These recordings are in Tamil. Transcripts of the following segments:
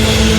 என்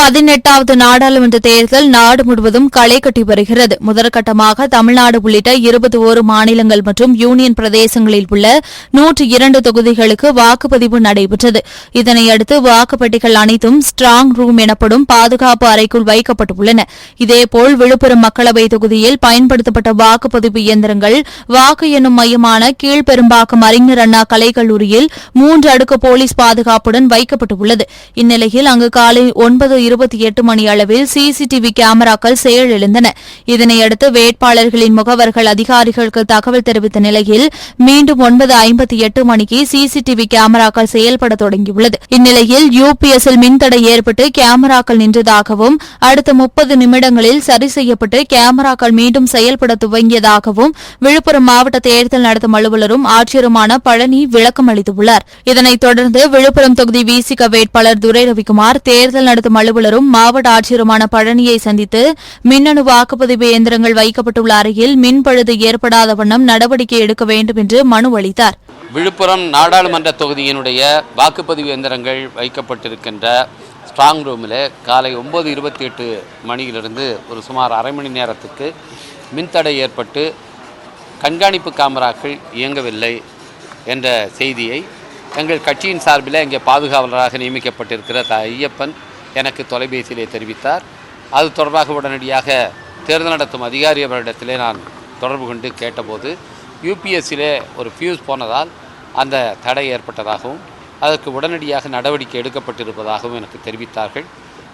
பதினெட்டாவது நாடாளுமன்ற தேர்தல் நாடு முழுவதும் களை கட்டி வருகிறது. முதற்கட்டமாக தமிழ்நாடு உள்ளிட்ட இருபத்தி ஒரு மாநிலங்கள் மற்றும் யூனியன் பிரதேசங்களில் உள்ள நூற்று இரண்டு தொகுதிகளுக்கு வாக்குப்பதிவு நடைபெற்றது. இதனையடுத்து வாக்குப்பட்டிகள் அனைத்தும் ஸ்ட்ராங் ரூம் எனப்படும் பாதுகாப்பு அறைக்குள் வைக்கப்பட்டுள்ளன. இதேபோல் விழுப்புரம் மக்களவை தொகுதியில் பயன்படுத்தப்பட்ட வாக்குப்பதிவு இயந்திரங்கள் வாக்கு எண்ணும் மையமான கீழ்பெரும்பாக்கம் அறிஞர் அண்ணா கலைக்கல்லூரியில் மூன்று அடுக்கு போலீஸ் பாதுகாப்புடன் வைக்கப்பட்டுள்ளது. இந்நிலையில் அங்கு காலை ஒன்பது இருபத்தி எட்டு மணி அளவில் சிசிடிவி கேமராக்கள் செயலிழந்தன. இதனையடுத்து வேட்பாளர்களின் முகவர்கள் அதிகாரிகளுக்கு தகவல் தெரிவித்த நிலையில் மீண்டும் ஒன்பது ஐம்பத்தி எட்டு மணிக்கு சிசிடிவி கேமராக்கள் செயல்பட தொடங்கியுள்ளது. இந்நிலையில் யுபிஎஸ்எல் மின்தடை ஏற்பட்டு கேமராக்கள் நின்றதாகவும் அடுத்த முப்பது நிமிடங்களில் சரி செய்யப்பட்டு கேமராக்கள் மீண்டும் செயல்பட துவங்கியதாகவும் விழுப்புரம் மாவட்ட தேர்தல் நடத்தும் அலுவலரும் ஆட்சியருமான பழனி விளக்கம் அளித்துள்ளார். இதனைத் தொடர்ந்து விழுப்புரம் தொகுதி விசிக வேட்பாளர் துரை ரவிக்குமார் தேர்தல் நடத்தும் அலுவலர் அலுவலரும் மாவட்ட ஆட்சியருமான பழனியை சந்தித்து மின்னணு வாக்குப்பதிவு இயந்திரங்கள் வைக்கப்பட்டுள்ள அறையில் மின்பழுது ஏற்படாத வண்ணம் நடவடிக்கை எடுக்க வேண்டும் என்று மனு அளித்தார். விழுப்புரம் நாடாளுமன்ற தொகுதியினுடைய வாக்குப்பதிவு இயந்திரங்கள் வைக்கப்பட்டிருக்கின்ற ஸ்ட்ராங் ரூமில் காலை ஒம்பது இருபத்தி எட்டு மணியிலிருந்து ஒரு சுமார் அரை மணி நேரத்துக்கு மின்தடை ஏற்பட்டு கண்காணிப்பு கேமராக்கள் இயங்கவில்லை என்ற செய்தியை எங்கள் கட்சியின் சார்பில் இங்கே பாதுகாவலராக நியமிக்கப்பட்டிருக்கிற த ஐயப்பன் எனக்கு தொலைபேசியிலே தெரிவித்தார். அது தொடர்பாக உடனடியாக தேர்தல் நடத்தும் அதிகாரி அவரிடத்திலே நான் தொடர்பு கொண்டு கேட்டபோது யூபிஎஸ்சியிலே ஒரு ஃபியூஸ் போனதால் அந்த தடை ஏற்பட்டதாகவும் அதற்கு உடனடியாக நடவடிக்கை எடுக்கப்பட்டிருப்பதாகவும் எனக்கு தெரிவித்தார்கள்.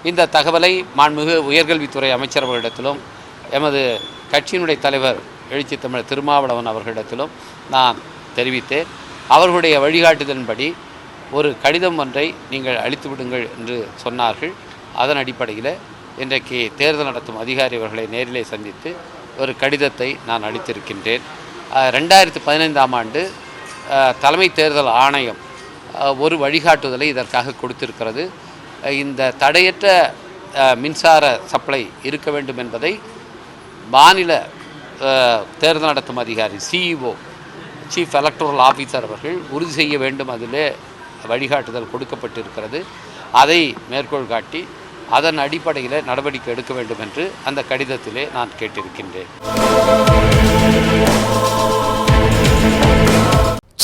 இந்த தகவலை மாண்புமிகு உயர்கல்வித்துறை அமைச்சர் அவர்களிடத்திலும் எமது கட்சியினுடைய தலைவர் எழுச்சி தமிழர் திருமாவளவன் அவர்களிடத்திலும் நான் தெரிவித்தேன். அவர்களுடைய வழிகாட்டுதலின்படி ஒரு கடிதம் ஒன்றை நீங்கள் அளித்து விடுங்கள் என்று சொன்னார்கள். அதன் அடிப்படையில் இன்றைக்கு தேர்தல் நடத்தும் அதிகாரி அவர்களை நேரிலே சந்தித்து ஒரு கடிதத்தை நான் அளித்திருக்கின்றேன். ரெண்டாயிரத்தி ரெண்டாயிரத்து பதினைந்தாம் ஆண்டு தலைமை தேர்தல் ஆணையம் ஒரு வழிகாட்டுதலை இதற்காக கொடுத்திருக்கிறது. இந்த தடையற்ற மின்சார சப்ளை இருக்க வேண்டும் என்பதை மாநில தேர்தல் நடத்தும் அதிகாரி சிஇஓ சீஃப் எலக்டோரல் ஆஃபீஸர் அவர்கள் உறுதி செய்ய வேண்டும். அதிலே வழிகாட்டுதல் கொடுக்கப்பட்டிருக்கிறது. அதை மேற்கோள் காட்டி அதன் அடிப்படையில் நடவடிக்கை எடுக்க வேண்டும் என்று அந்த கடிதத்திலே நான் கேட்டிருக்கின்றேன்.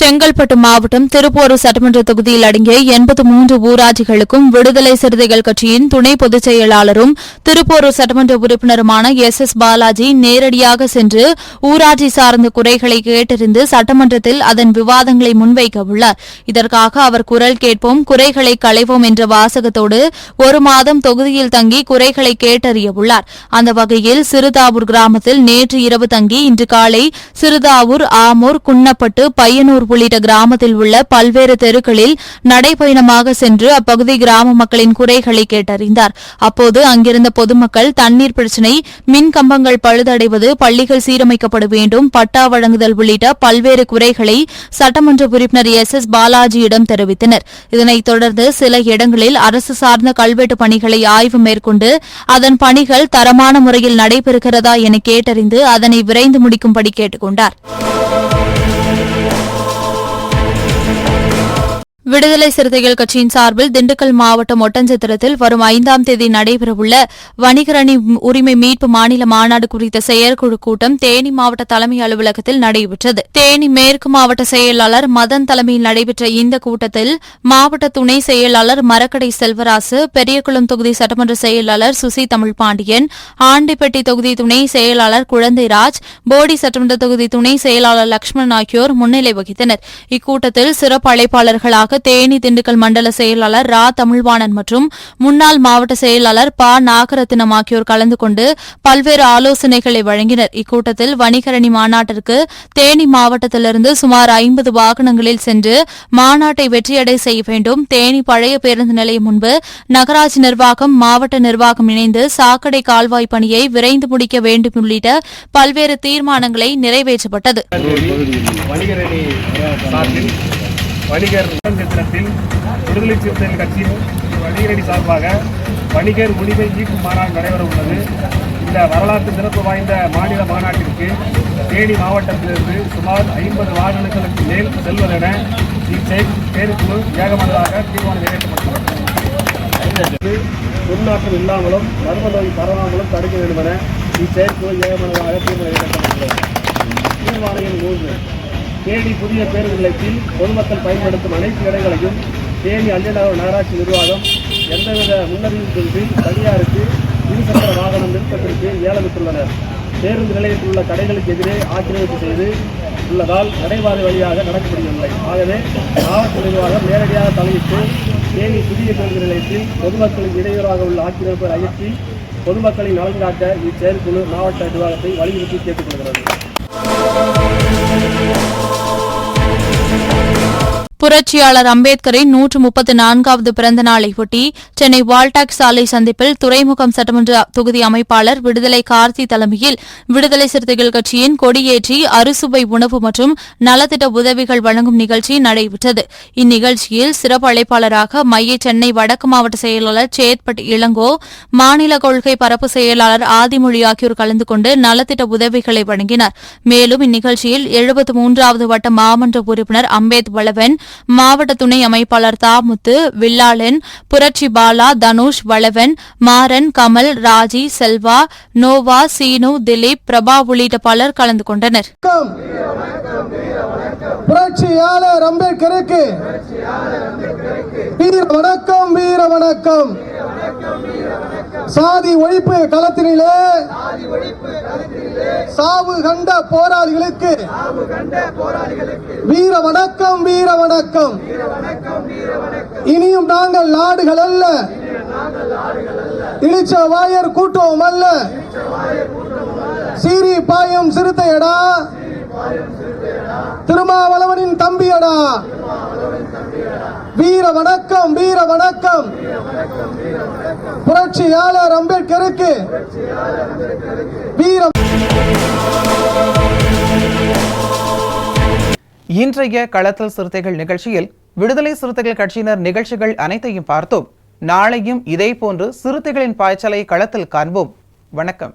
செங்கல்பட்டு மாவட்டம் திருப்போரூர் சட்டமன்ற தொகுதியில் அடங்கிய எண்பத்து மூன்று ஊராட்சிகளுக்கும் விடுதலை சிறுத்தைகள் கட்சியின் துணை பொதுச் செயலாளரும் திருப்போரூர் சட்டமன்ற உறுப்பினருமான எஸ் எஸ் பாலாஜி நேரடியாக சென்று ஊராட்சி சார்ந்த குறைகளை கேட்டறிந்து சட்டமன்றத்தில் அதன் விவாதங்களை முன்வைக்க உள்ளார். இதற்காக அவர் குரல் கேட்போம் குறைகளை களைவோம் என்ற வாசகத்தோடு ஒரு மாதம் தொகுதியில் தங்கி குறைகளை கேட்டறிய உள்ளார். அந்த வகையில் சிறுதாவூர் கிராமத்தில் நேற்று இரவு தங்கி இன்று காலை சிறுதாவூர் ஆமூர் குன்னப்பட்டு பையனூர் உள்ளிட்ட கிராமத்தில் உள்ள பல்வேறு தெருக்களில் நடைபயணமாக சென்று அப்பகுதி கிராம மக்களின் குறைகளை கேட்டறிந்தார். அப்போது அங்கிருந்த பொதுமக்கள் தண்ணீர் பிரச்சினை மின் கம்பங்கள் பழுதடைவது பள்ளிகள் சீரமைக்கப்பட வேண்டும் பட்டா வழங்குதல் உள்ளிட்ட பல்வேறு குறைகளை சட்டமன்ற உறுப்பினர் எஸ். எஸ். பாலாஜியிடம் தெரிவித்தனர். இதனைத் தொடர்ந்து சில இடங்களில் அரசு சார்ந்த கல்வெட்டு பணிகளை ஆய்வு மேற்கொண்டு அதன் பணிகள் தரமான முறையில் நடைபெறுகிறதா என கேட்டறிந்து அதனை விரைந்து முடிக்கும்படி கேட்டுக் கொண்டாா் விடுதலை சிறுத்தைகள் கட்சியின் சார்பில் திண்டுக்கல் மாவட்டம் ஒட்டஞ்சத்திரத்தில் வரும் ஐந்தாம் தேதி நடைபெறவுள்ள வணிகரணி உரிமை மீட்பு மாநில மாநாடு குறித்த செயற்குழு கூட்டம் தேனி மாவட்ட தலைமை அலுவலகத்தில் நடைபெற்றது. தேனி மேற்கு மாவட்ட செயலாளர் மதன் தலைமையில் நடைபெற்ற இந்த கூட்டத்தில் மாவட்ட துணை செயலாளர் மரக்கடை செல்வராசு பெரியகுளம் தொகுதி சட்டமன்ற செயலாளர் சுசி தமிழ் பாண்டியன் ஆண்டிப்பட்டி தொகுதி துணை செயலாளர் குழந்தைராஜ் போடி சட்டமன்ற தொகுதி துணை செயலாளர் லட்சுமணன் ஆகியோர் முன்னிலை வகித்தனர். இக்கூட்டத்தில் சிறப்பு அழைப்பாளர்களாக தேனி திண்டுக்கல் மண்டல செயலாளர் ரா தமிழ்வாணன் மற்றும் முன்னாள் மாவட்ட செயலாளர் ப நாகரத்தினம் ஆகியோர் கலந்து கொண்டு பல்வேறு ஆலோசனைகளை வழங்கினர். இக்கூட்டத்தில் வணிகரணி மாநாட்டிற்கு தேனி மாவட்டத்திலிருந்து சுமார் ஐம்பது வாகனங்களில் சென்று மாநாட்டை வெற்றியடை செய்ய வேண்டும். தேனி பழைய பேருந்து நிலையம் முன்பு நகராட்சி நிர்வாகம் மாவட்ட நிர்வாகம் இணைந்து சாக்கடை கால்வாய் பணியை விரைந்து முடிக்க வேண்டும் உள்ளிட்ட பல்வேறு தீர்மானங்களை நிறைவேற்றப்பட்டது. வணிகர் உடன்திட்டத்தில் விடுதலை சிறுத்தைகள் கட்சியின் வணிகரணி சார்பாக வணிகர் உரிமை மீட்பு மாநாடு நடைபெற உள்ளது. இந்த வரலாற்று சிறப்பு வாய்ந்த மாநில மாநாட்டிற்கு தேனி மாவட்டத்திலிருந்து சுமார் ஐம்பது வாகனங்களுக்கு மேல் செல்வதென இச்செயற்குழு ஏகமனதாக தீர்மானம் நிறைவேற்றப்பட்டுள்ளது. உள்நாட்டம் இல்லாமலும் மர்ம நோய் பரவாமலும் தடுக்க வேண்டுமென இச்செயற்குழு ஏகமனதாக தீர்மானம் நிறைவேற்றப்பட்டுள்ளது. தீர்மானம் மூன்று. தேனி புதிய பேருந்து நிலையத்தில் பொதுமக்கள் பயன்படுத்தும் அனைத்து இடங்களையும் தேனி அஞ்சநகர் நகராட்சி நிர்வாகம் எந்தவித முன்னறிவிப்பின்றி தனியாருக்கு இருசக்கர வாகனம் நிறுத்தத்திற்கு ஏலமிட்டுள்ளனர். பேருந்து நிலையத்தில் உள்ள கடைகளுக்கு எதிரே ஆக்கிரமிப்பு செய்து உள்ளதால் நடைபாதை வழியாக நடக்க முடியவில்லை ஆகவே மாவட்ட நிர்வாகம் நேரடியாக தலையிட்டு தேனி புதிய பேருந்து நிலையத்தில் பொதுமக்களுக்கு இடையூறாக உள்ள ஆக்கிரமிப்பை அகற்றி பொதுமக்களின் நலன் காட்ட இச்செயற்குழு மாவட்ட நிர்வாகத்தை வலியுறுத்தி கேட்டுக்கொள்கிறது. புரட்சியாளர் அம்பேத்கரின் நூற்று முப்பத்து நான்காவது பிறந்த நாளையொட்டி சென்னை வால்டாக் சாலை சந்திப்பில் துறைமுகம் சட்டமன்ற தொகுதி அமைப்பாளர் விடுதலை கார்த்தி தலைமையில் விடுதலை சிறுத்தைகள் கட்சியின் கொடியேற்றி அறுசுவை உணவு மற்றும் நலத்திட்ட உதவிகள் வழங்கும் நிகழ்ச்சி நடைபெற்றது. இந்நிகழ்ச்சியில் சிறப்பு அழைப்பாளராக மைய சென்னை வடக்கு மாவட்ட செயலாளர் சேத்பட் இளங்கோ மாநில கொள்கை பரப்பு செயலாளர் ஆதிமொழி ஆகியோர் கலந்து கொண்டு நலத்திட்ட உதவிகளை வழங்கினர். மேலும் இந்நிகழ்ச்சியில் எழுபத்து மூன்றாவது வட்ட மாமன்ற உறுப்பினர் அம்பேத் வளவன் மாவட்ட துணை அமைப்பாளர் தாமுத்து வில்லாளன் புரட்சி பாலா தனுஷ் வளவன் மாறன் கமல் ராஜி செல்வா நோவா சீனு திலீப் பிரபா உள்ளிட்ட பலர் கலந்து கொண்டனர். புரட்சியாளர் அம்பேத்கருக்கு வீர வணக்கம் வீர வணக்கம். சாதி ஒழிப்பு களத்தினிலே சாவு கண்ட போராளிகளுக்கு வீர வணக்கம் வீர வணக்கம். இனியும் நாங்கள் நாடுகள் அல்ல. இழிச்ச வாயர் கூட்டம் அல்ல. சீரி பாயும் சிறுத்தையடா. திருமாவளவனின் தம்பியடா. வீர வணக்கம் வீர வணக்கம். புரட்சியாளர் அம்பேத்கருக்கு. வீர இன்றைய களத்தல் சிறுத்தைகள் நிகழ்ச்சியில் விடுதலை சிறுத்தைகள் கட்சியினர் நிகழ்ச்சிகள் அனைத்தையும் பார்த்தோம். நாளையும் இதேபோன்று சிறுத்தைகளின் பாய்ச்சலை களத்தில் காண்போம். வணக்கம்.